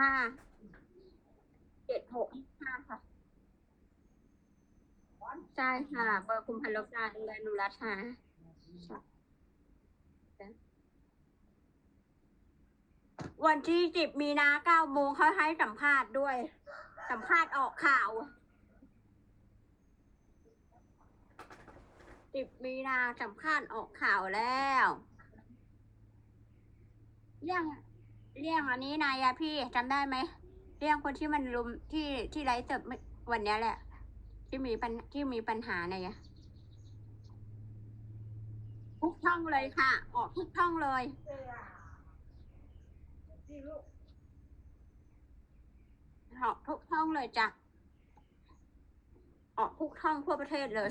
ห้าเจ็ดหกห้าค่ะ ใช่ค่ะ เบอร์คุณพันลบดาดูแลนูรัตน์ค่ะใช่จ้ะวันที่สิบมีนาเก้าโมงเขาให้สัมภาษณ์ด้วย สัมภาษณ์ออกข่าวสิบมีนาสัมภาษณ์ออกข่าวแล้วเรื่อง เรื่องอันนี้นายอะพี่จำได้ไหมเรื่องคนที่มันรุมที่ที่ไลฟ์สดเมื่อวันเนี้ยแหละ ที่มีปัญที่มีปัญหาในอะทุกช่องเลยค่ะ ออกทุกช่องเลยออกทุกช่องเลยจ้ะออกทุกช่องทั่วประเทศเลย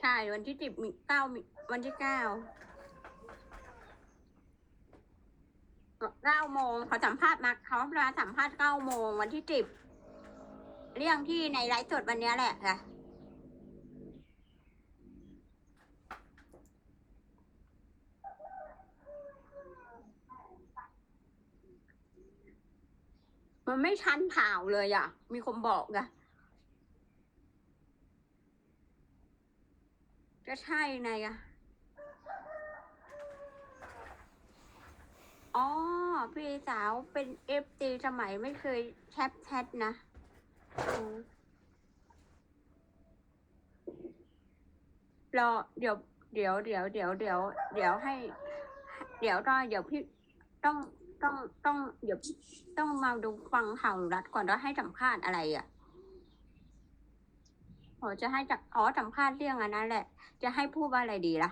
ใช่ วันที่สิบมีเก้ามีวันที่เก้า เก้าโมงเขาสัมภาษณ์มาเขาเวลาสัมภาษณ์เก้าโมงวันที่สิบเรื่องที่ในไลฟ์สดวันนี้แหละค่ะมันไม่ชันเผาเลยอะ มีคนบอกอะจะใช่ไงอะอ๋อ พี่สาวเป็นเอฟซีสมัยไม่เคยแคปแชทนะรอเดี๋ยว เดี๋ยวเดี๋ยวเดี๋ยวเดี๋ยวเดี๋ยวให้ เดี๋ยวก็เดี๋ยวพี่ต้องต้องต้องเดี๋ยวต้องมาดูฟังข่าวรัฐก่อนว่าให้สัมภาษณ์อะไรอะโอจะให้จากอ๋อสัมภาษณ์เรื่องอันนั้นแหละ จะให้พูดว่าอะไรดีล่ะ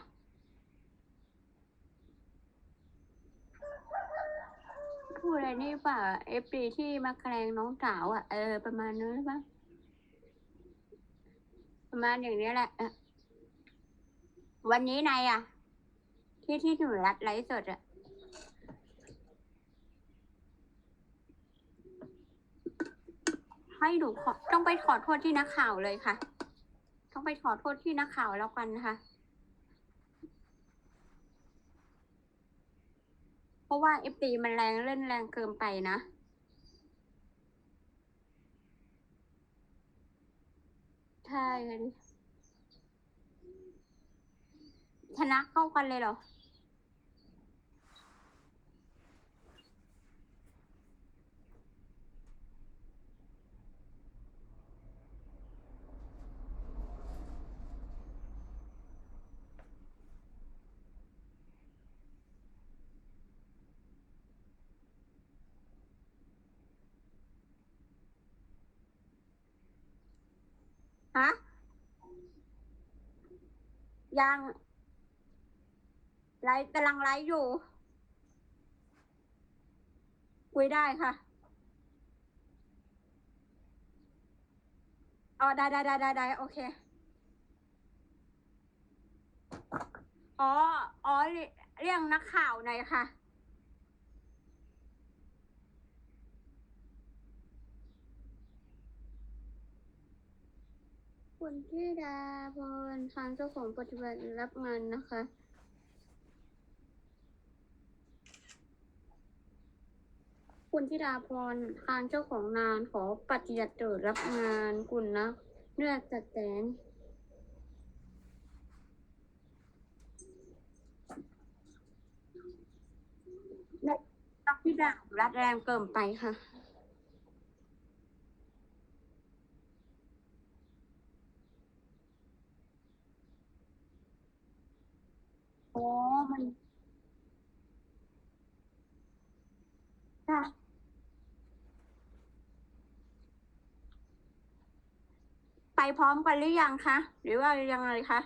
พูดอะไรนี่ป่ะเอฟดีที่มาแกล้งน้องสาวอะ เออ ประมาณนั้นหรือเปล่าประมาณอย่างนี้แหละ วันนี้นายอะ ที่ที่หนูรัดไลฟ์สดอะให้หนูขอต้องไปขอโทษที่นักข่าวเลยค่ะ ต้องไปขอโทษที่นักข่าวแล้วกันนะคะ เพ ราะว่าเอฟตีมันแรงเล่นแรงเกินไปนะ ใช่ชนะเข้ากันเลยเหรอ ฮะ ยัง ไลฟ์กำลังไลฟ์อยู่ คุยได้ค่ะอ๋อได้ได้ได้ได้ได้โอเค อ๋อ อ๋อ เรื่องเรื่องนักข่าวหน่อยค่ะ คุณที่ดาพรทางเจ้าของปฏิบัติรับงานนะคะ คุณธิดาพรทางเจ้าของงานขอปฏิบัติเติรับงานคุณนะเนื้อจัดแสนนักพิดารัดแรงเกินไปค่ะ อ๋อ มันค่ะไปพร้อมกันหรือยังคะ หรือว่ายังไงคะ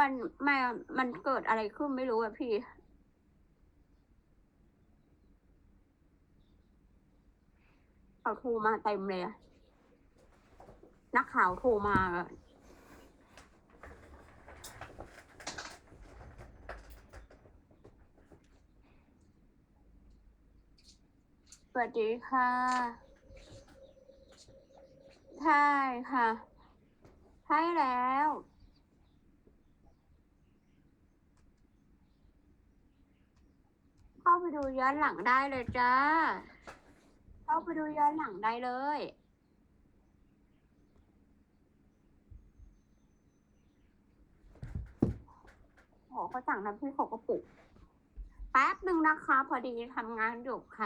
มันไม่มันเกิดอะไรขึ้นไม่รู้อะพี่เขาโทรมาเต็มเลยอะนักข่าวโทรมา วัสดีค่ะใช่ค่ะใช่แล้วเข้าไปดูย้อนหลังได้เลยจ้า เข้าไปดูย้อนหลังได้เลยโหเขาสั่งน้ำพริกหกกระปุก แป๊บหนึ่งนะคะ พอดีทำงานอยู่ค่ะ